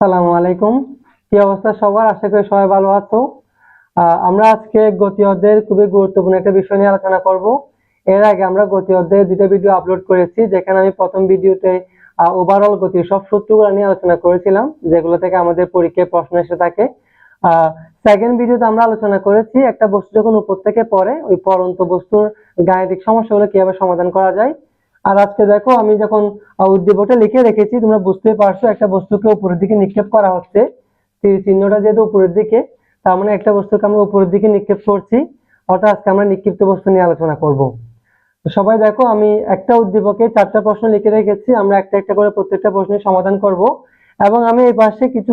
সালামু আলাইকুম। কি অবস্থা সবার? আশা করি সবাই ভালো আছো। আমরা আজকে গতি অধ্যায়ের খুবই গুরুত্বপূর্ণ একটা বিষয় নিয়ে আলোচনা করব। এর আগে আমরা গতি অধ্যায়ের দুটো ভিডিও আপলোড করেছি, যেখানে আমি প্রথম ভিডিওতে ওভারঅল গতির সব সূত্রগুলো নিয়ে আলোচনা করেছিলাম, যেগুলো থেকে আমাদের পরীক্ষায় প্রশ্ন এসে থাকে। সেকেন্ড ভিডিওতে আমরা আলোচনা করেছি, একটা বস্তু যখন উপর থেকে পড়ে, ওই পড়ন্ত বস্তুর গাণিতিক সমস্যাগুলো কীভাবে সমাধান করা যায় আর আজকে দেখো আমি যখন উদ্দীপকটা লিখে রেখেছি, তোমরা বুঝতে পারছ একটা বস্তুকে উপরের দিকে নিক্ষেপ করা হচ্ছে। চিহ্নটা যেহেতু উপরের দিকে, তার মানে একটা বস্তুকে আমরা উপরের দিকে নিক্ষেপ করছি। অর্থাৎ আজকে আমরা নিক্ষিপ্ত বস্তু নিয়ে আলোচনা করব। সবাই দেখো, আমি একটা উদ্দীপকে চারটা প্রশ্ন লিখে রেখেছি, আমরা একটা একটা করে প্রত্যেকটা প্রশ্নের সমাধান করব। এবং আমি এই পাশে কিছু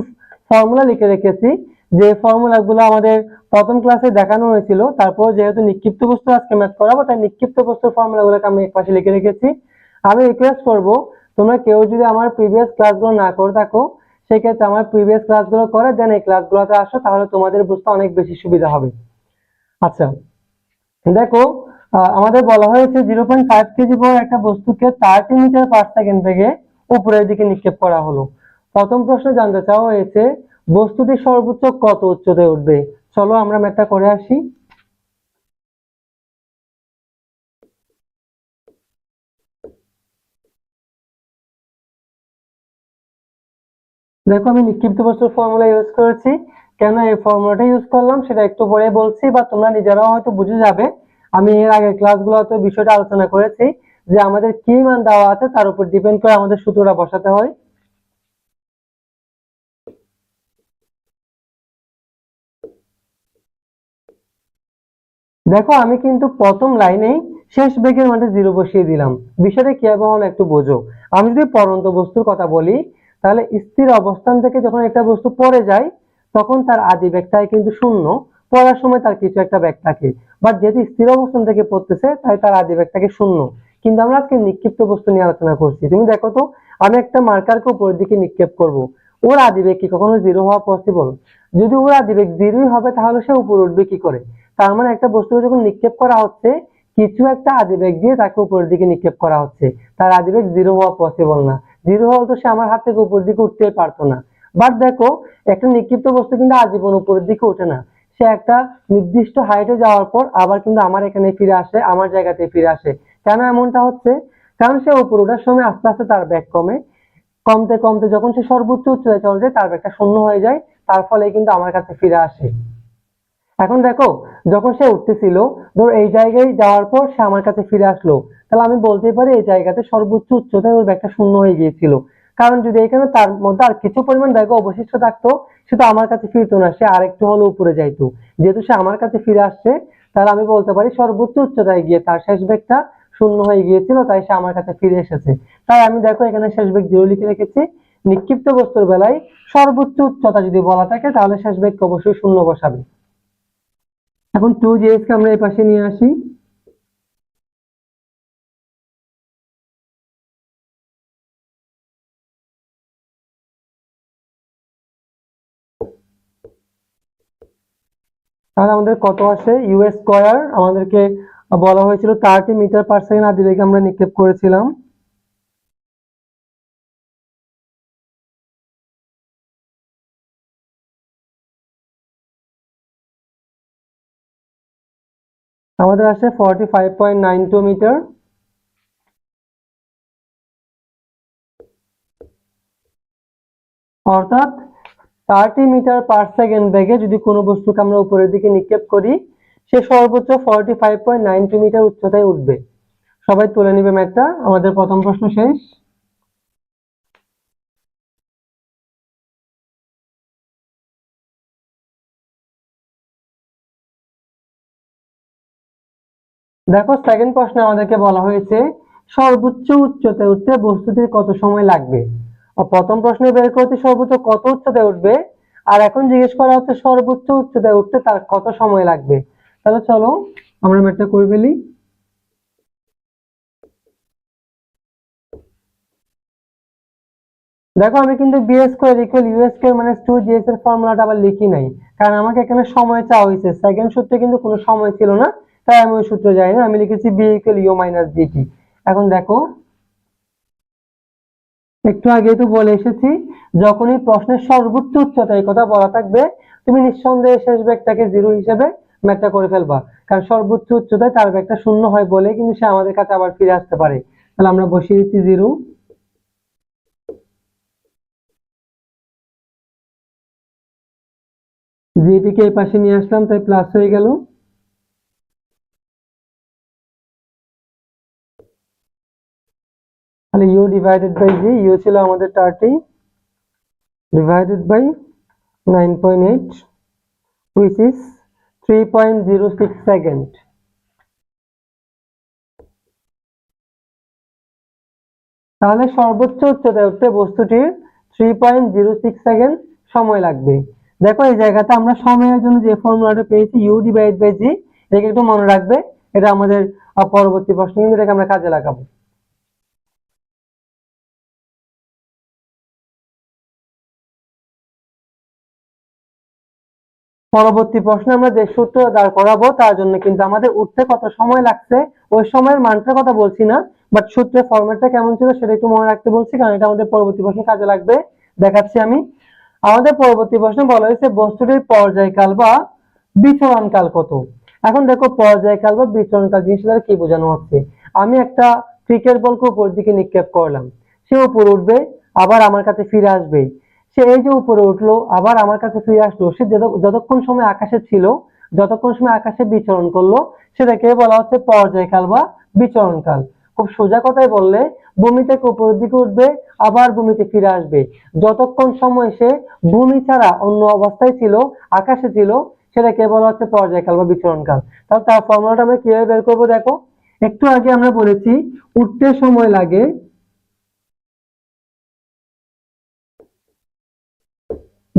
ফর্মুলা লিখে রেখেছি। যে ফর্মুলাগুলো আমাদের প্রথম ক্লাসে দেখানো হয়েছিল, তারপর যেহেতু নিক্ষিপ্ত বস্তু আজকে ম্যাথ করাবো তাই নিক্ষিপ্ত বস্তুর ফর্মুলাগুলোকে আমি এক পাশে লিখে রেখেছি। আমি রিকোয়েস্ট করব, তোমরা কেউ যদি আমার প্রিভিয়াস ক্লাসগুলো না করে থাকো, সেক্ষেত্রে আমার প্রিভিয়াস ক্লাসগুলো করে দেন এই ক্লাসগুলোতে আসো, তাহলে তোমাদের বুঝতে অনেক বেশি সুবিধা হবে। আচ্ছা দেখো আমাদের বলা হয়েছে জিরো পয়েন্ট ফাইভ কেজি পর একটা বস্তুকে থার্টি মিটার পার সেকেন্ড থেকে উপরের দিকে নিক্ষেপ করা হলো। প্রথম প্রশ্ন জানতে চাওয়া হয়েছে বস্তুটি সর্বোচ্চ কত উচ্চতায় উঠবে? চলো আমরা ম্যাথটা করে আসি। দেখো আমি নিক্ষিপ্ত বস্তুর ফর্মুলা ইউজ করেছি। কেন এই ফর্মুলাটা ইউজ করলাম সেটা একটু পরে বলছি, বা তোমরা নিজেরাও হয়তো বুঝে যাবে। আমি এর আগের ক্লাসগুলোতে বিষয়টা আলোচনা করেছি যে আমাদের কি মান দেওয়া আছে তার উপর ডিপেন্ড করে আমাদের সূত্রটা বসাতে হয়। দেখো, আমি কিন্তু প্রথম লাইনেই শেষ বেগের মধ্যে জিরো বসিয়ে দিলাম। বিষয়টা কীভাবে হলো একটু বোঝো। আমি যদি পরন্ত বস্তুর কথা বলি, তাহলে স্থির অবস্থান থেকে যখন একটা বস্তু পড়ে যায়, তখন তার আদি বেগটাই কিন্তু শূন্য। পড়ার সময় তার কিছু একটা ব্যাগ থাকে। বাট যেহেতু স্থির অবস্থান থেকে পড়তেছে, তাই তার আদি বেগটাকে শূন্য। কিন্তু আমরা আজকে নিক্ষিপ্ত বস্তু নিয়ে আলোচনা করছি। তুমি দেখো তো, আমি একটা মার্কারকে উপরের দিকে নিক্ষেপ করব। ওর আদিবেগ কি কখনো জিরো হওয়া পসিবল যদি ওর আদিবেগ জিরোই হবে, তাহলে সে উপরে উঠবে কি করে? তার মানে একটা বস্তু যখন নিক্ষেপ করা হচ্ছে, কিছু একটা আদিবেগ দিয়ে তাকে উপরের দিকে নিক্ষেপ করা হচ্ছে। তার আদিবেগ জিরো হওয়া পসিবল না। জিরো হওয়া তো সে আমার হাত থেকে উপরের দিকে উঠতেই পারতো না। বাট দেখো, একটা নিক্ষিপ্ত বস্তু কিন্তু আজীবন উপরের দিকে ওঠে না। সে একটা নির্দিষ্ট হাইটে যাওয়ার পর আবার কিন্তু আমার এখানে ফিরে আসে, আমার জায়গাতে ফিরে আসে। কেন এমনটা হচ্ছে? কারণ সে উপর ওঠার সময় আস্তে আস্তে তার ব্যাগ কমে। কমতে কমতে যখন সে সর্বোচ্চ উচ্চতায় চলে যায়, তার ব্যাগটা শূন্য হয়ে যায়। তার ফলে কিন্তু আমার কাছে ফিরে আসে। এখন দেখো, যখন সে উঠতেছিল, ধর এই জায়গায় যাওয়ার পর সে আমার কাছে ফিরে আসলো। তাহলে আমি বলতে পারি এই জায়গাতে সর্বোচ্চ উচ্চতায় ওর ব্যাগটা শূন্য হয়ে গিয়েছিল। কারণ যদি এখানে তার মধ্যে আর কিছু পরিমাণ ব্যাগ অবশিষ্ট থাকতো, সে তো আমার কাছে ফিরতো না, সে আরেকটু হলো উপরে যাইতো। যেহেতু সে আমার কাছে ফিরে আসছে, তাহলে আমি বলতে পারি সর্বোচ্চ উচ্চতায় গিয়ে তার শেষ ব্যাগটা শূন্য হয়ে গিয়েছিল, তাই সে আমার কাছে ফিরে এসেছে। তাই আমি দেখো এখানে শেষ ব্যাগ জিরো লিখে রেখেছি নিক্ষিপ্ত বস্তুর বেলায় সর্বোচ্চ উচ্চতা যদি বলা থাকে, তাহলে শেষ ব্যাগকে অবশ্যই শূন্য বসাবে। এখন টু জিএস কে আমরা এই পাশে নিয়ে আসি। তাহলে আমাদের কত আসে? ইউএস স্কয়ার আমাদেরকে বলা হয়েছিল থার্টি মিটার পার সেকেন্ড আদি বেগে আমরা নিক্ষেপ করেছিলাম। আমাদের আসে forty five point nine two metre অর্থাৎ থার্টি মিটার পার সেকেন্ড বেগে যদি কোনো বস্তুকে আমরা উপরের দিকে নিক্ষেপ করি, সে সর্বোচ্চ forty five point nine two metre উচ্চতায় উঠবে। সবাই তুলে নিবে ম্যাথটা। আমাদের প্রথম প্রশ্ন শেষ। দেখো সেকেন্ড প্রশ্নে আমাদেরকে বলা হয়েছে, সর্বোচ্চ উচ্চতায় উঠতে বস্তুটির কত সময় লাগবে? প্রথম প্রশ্নে বের করতে সর্বোচ্চ কত উচ্চতায় উঠবে? আর এখন জিজ্ঞেস করা হচ্ছে সর্বোচ্চ উচ্চতায় উঠতে তার কত সময় লাগবে? তাহলে চলো, আমরা ম্যাথটা করে ফেলি। দেখো, আমি কিন্তু V square equal U square minus two GS এর ফর্মুলাটা আবার লিখি নাই। কারণ আমাকে এখানে সময় চাওয়া হয়েছে। সেকেন্ড সূত্রে কিন্তু কোনো সময় ছিল না। তাই আমি ওই সূত্র যাই না, আমি লিখেছি V equal U minus DT এখন দেখো, একটু আগে তো বলে এসেছি, যখনই প্রশ্নের সর্বোচ্চ উচ্চতা এই কথা বলা থাকবে, তুমি নিঃসন্দেহে শেষ ব্যাগটাকে জিরো হিসেবে ম্যাথটা করে ফেলবা। কারণ সর্বোচ্চ উচ্চতায় তার ব্যাগটা শূন্য হয় বলে কিন্তু সে আমাদের কাছে আবার ফিরে আসতে পারে। তাহলে আমরা বসিয়ে দিচ্ছি জিরো জিটিকে এই পাশে নিয়ে আসলাম, তাই প্লাস হয়ে গেল। তাহলে U divided by G U ছিল আমাদের thirty divided by nine point eight which is three point zero six second তাহলে সর্বোচ্চ উচ্চতায় উঠতে বস্তুটির three point zero six second সময় লাগবে। দেখো এই জায়গাতে আমরা সময়ের জন্য যে ফর্মুলাটা পেয়েছি ইউ ডিভাইড বাই জি এটাকে একটু মনে রাখবে, এটা আমাদের পরবর্তী প্রশ্ন কিন্তু এটাকে আমরা কাজে লাগাবো। পরবর্তী প্রশ্নে আমরা যে সূত্র দাঁড় করাবো, তার জন্য কিন্তু আমাদের উঠতে কত সময় লাগছে, ওই সময়ের মানটার কথা বলছি না বাট সূত্রের ফরম্যাটটা কেমন ছিল সেটা একটু মনে রাখতে বলছি, কারণ এটা আমাদের পরবর্তী প্রশ্নে কাজে লাগবে। দেখাচ্ছি আমি। আমাদের পরবর্তী প্রশ্নে বলা হয়েছে বস্তুটির পর্যায়কাল বা বিচরণকাল কত? এখন দেখো পর্যায়কাল বা বিচরণকাল জিনিসটা কি বোঝানো হচ্ছে? আমি একটা ক্রিকেট বলকে উপর দিকে নিক্ষেপ করলাম, সে উপরে উঠবে, আবার আমার কাছে ফিরে আসবে। সে এই যে উপরে উঠল, আবার আমার কাছে ফিরে আসলো। সে যতক্ষণ সময় আকাশে ছিল, যতক্ষণ সময় আকাশে বিচরণ করল সেটাকে বলা হচ্ছে পর্যায়কাল বা বিচরণকাল। খুব সোজা কথায় বললে, ভূমি থেকে উপরের দিকে উঠবে, আবার ভূমিতে ফিরে আসবে। যতক্ষণ সময় সে ভূমি ছাড়া অন্য অবস্থায় ছিল, আকাশে ছিল সেটাকে বলা হচ্ছে পর্যায়কাল বা বিচরণকাল। তাহলে তার ফর্মুলাটা আমরা কীভাবে বের করব দেখো? একটু আগে আমরা বলেছি, উঠতে সময় লাগে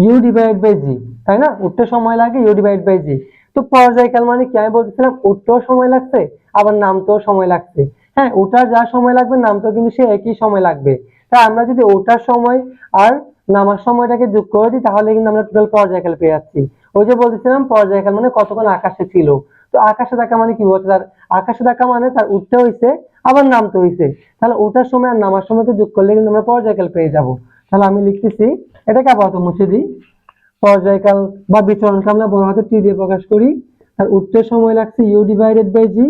ইউ ডিভাইড বাই জি তাই না? উঠতে সময় লাগে ইউ ডিভাইড বাই জি তো পর্যায়কাল মানে কি? আমি বলতেছিলাম, উঠতেও সময় লাগছে, আবার নামতেও সময় লাগছে। হ্যাঁ ওঠার যা সময় লাগবে, নামতেও কিন্তু সে একই সময় লাগবে। তাই আমরা যদি ওঠার সময় আর নামার সময়টাকে যোগ করে দিই, তাহলে কিন্তু আমরা টোটাল পর্যায়কাল পেয়ে যাচ্ছি। ওই যে বলতেছিলাম, পর্যায়কাল মানে কতক্ষণ আকাশে ছিল। তো আকাশে দেখা মানে কি বলছে? তার আকাশে দেখা মানে তার উঠতে হয়েছে আবার নামতে হয়েছে তাহলে ওঠার সময় আর নামার সময়কে যোগ করলে কিন্তু আমরা পর্যায়কাল পেয়ে যাব। তাহলে আমি লিখতেছি এটাকে আপাতত মুছে দিই। পর্যায়কাল বা বিচরণকে আমরা বড় হাতে টি দিয়ে প্রকাশ করি। আর উঠতে সময় লাগছে ইউ ডিভাইডেড বাই জি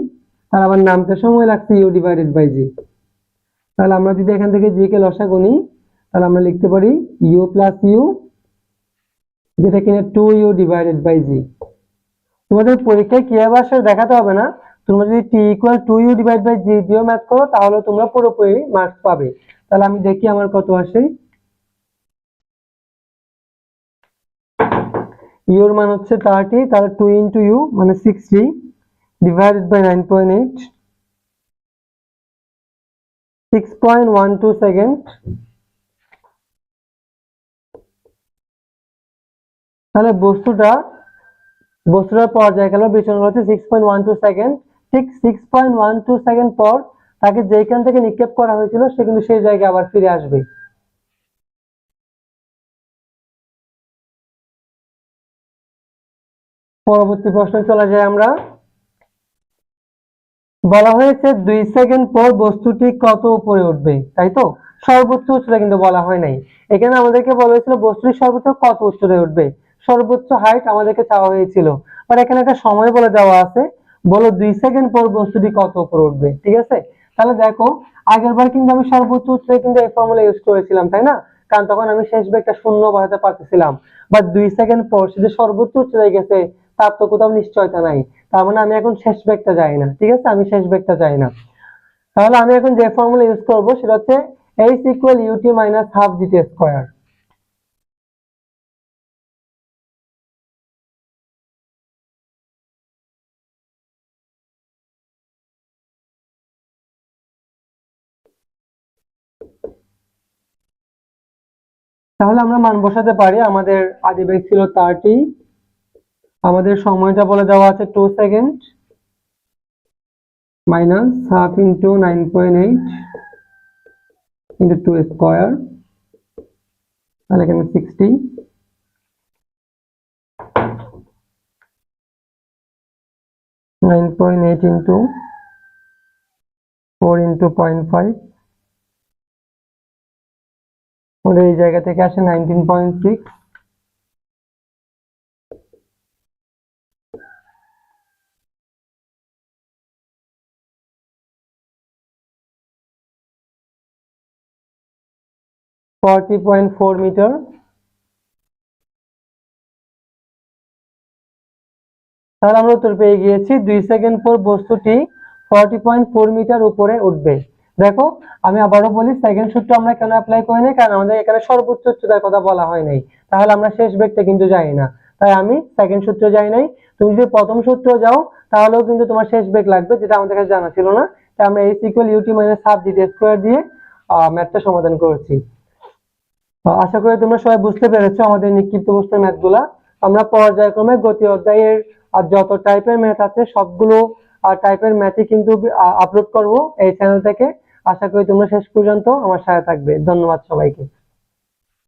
আর আবার নামতে সময় লাগছে ইউ ডিভাইডেড বাই জি তাহলে আমরা যদি এখান থেকে জি কে লসা গুনি, তাহলে আমরা লিখতে পারি ইউ প্লাস ইউ যেটা কিনা two U divided by G তোমাদের পরীক্ষায় কি কীভাবে আসে দেখাতে হবে না? তোমরা যদি T equal to U divide by G দিয়েও ম্যাথ করো, তাহলে তোমরা পুরোপুরি মার্কস পাবে। তাহলে আমি দেখি আমার কত আসে। ইউর মান হচ্ছে থার্টি তাহলে টু ইন্টু ইউ মানে sixty divided by nine point eight six point one two second তাহলে বস্তুটা বস্তুটার পর্যায়কাল বা বিচরণ হচ্ছে six point one two second ঠিক six point one two second পর তাকে যেখান থেকে নিক্ষেপ করা হয়েছিল, সে কিন্তু সেই জায়গায় আবার ফিরে আসবে। পরবর্তী প্রশ্নে চলে যাই আমরা। বলা হয়েছে দুই সেকেন্ড পর বস্তুটি কত উপরে উঠবে, তাই তো? সর্বোচ্চ উচ্চতা কিন্তু বলা হয় নাই। এখানে আমাদেরকে বলা হয়েছিল বস্তুটি সর্বোচ্চ কত উচ্চতায় উঠবে? সর্বোচ্চ হাইট আমাদেরকে চাওয়া হয়েছিল। আর এখানে একটা সময় বলে দেওয়া আছে। বলো দুই সেকেন্ড পর বস্তুটি কত উপরে উঠবে, ঠিক আছে? তাহলে দেখো আগের বার কিন্তু আমি সর্বোচ্চ উচ্চতায় কিন্তু এই ফর্মুলা ইউজ করেছিলাম, তাই না? কারণ তখন আমি শেষ বেগটা শূন্য বাড়াতে পারতেছিলাম। বাট দুই সেকেন্ড পর সে যে সর্বোচ্চ উচ্চতায় গেছে তার তো কোথাও নিশ্চয়তা নাই। তার মানে আমি এখন শেষ বেগটা যাই না, ঠিক আছে? আমি শেষ বেগটা যাই না। তাহলে আমি এখন যে ফর্মুলা ইউজ করব, সেটা হচ্ছে H equal U T minus half G T square তাহলে আমরা মান বসাতে পারি, আমাদের আদি বেগ ছিল থার্টি আমাদের সময়টা বলে দেওয়া আছে two second minus half into nine point eight into two square তাহলে এখানে sixty nine point eight into four into point five আমাদের এই জায়গা থেকে আসে nineteen point six forty point four metre. তাহলে আমরা উত্তর পেয়ে গিয়েছি, দুই সেকেন্ড পর বস্তুটি ফর্টি পয়েন্ট ফোর মিটার উপরে উঠবে। দেখো, আমি আবারও বলি সেকেন্ড সূত্র আমরা কেন অ্যাপ্লাই করি নাই? কারণ আমাদের এখানে সর্বোচ্চ উচ্চতার কথা বলা হয় নাই। তাহলে আমরা শেষ বেগটা কিন্তু যাই না। তাই আমি সেকেন্ড সূত্র যাই নাই। তুমি যদি প্রথম সূত্র যাও, তাহলেও কিন্তু তোমার শেষ বেগ লাগবে, যেটা আমাদের কাছে জানা ছিল না। তাই আমরা এই equal U T minus half G T square দিয়ে ম্যাথটা সমাধান করেছি। আশা করি তোমরা সবাই বুঝতে পেরেছ আমাদের নিক্ষিপ্ত বস্তুর ম্যাথগুলা। আমরা পর্যায়ক্রমে গতি অধ্যায়ের, আর যত টাইপের ম্যাথ আছে, সবগুলো টাইপের ম্যাথই কিন্তু আপলোড করব এই চ্যানেল থেকে। আশা করি তোমরা শেষ পর্যন্ত আমার সাথে থাকবে। ধন্যবাদ সবাইকে।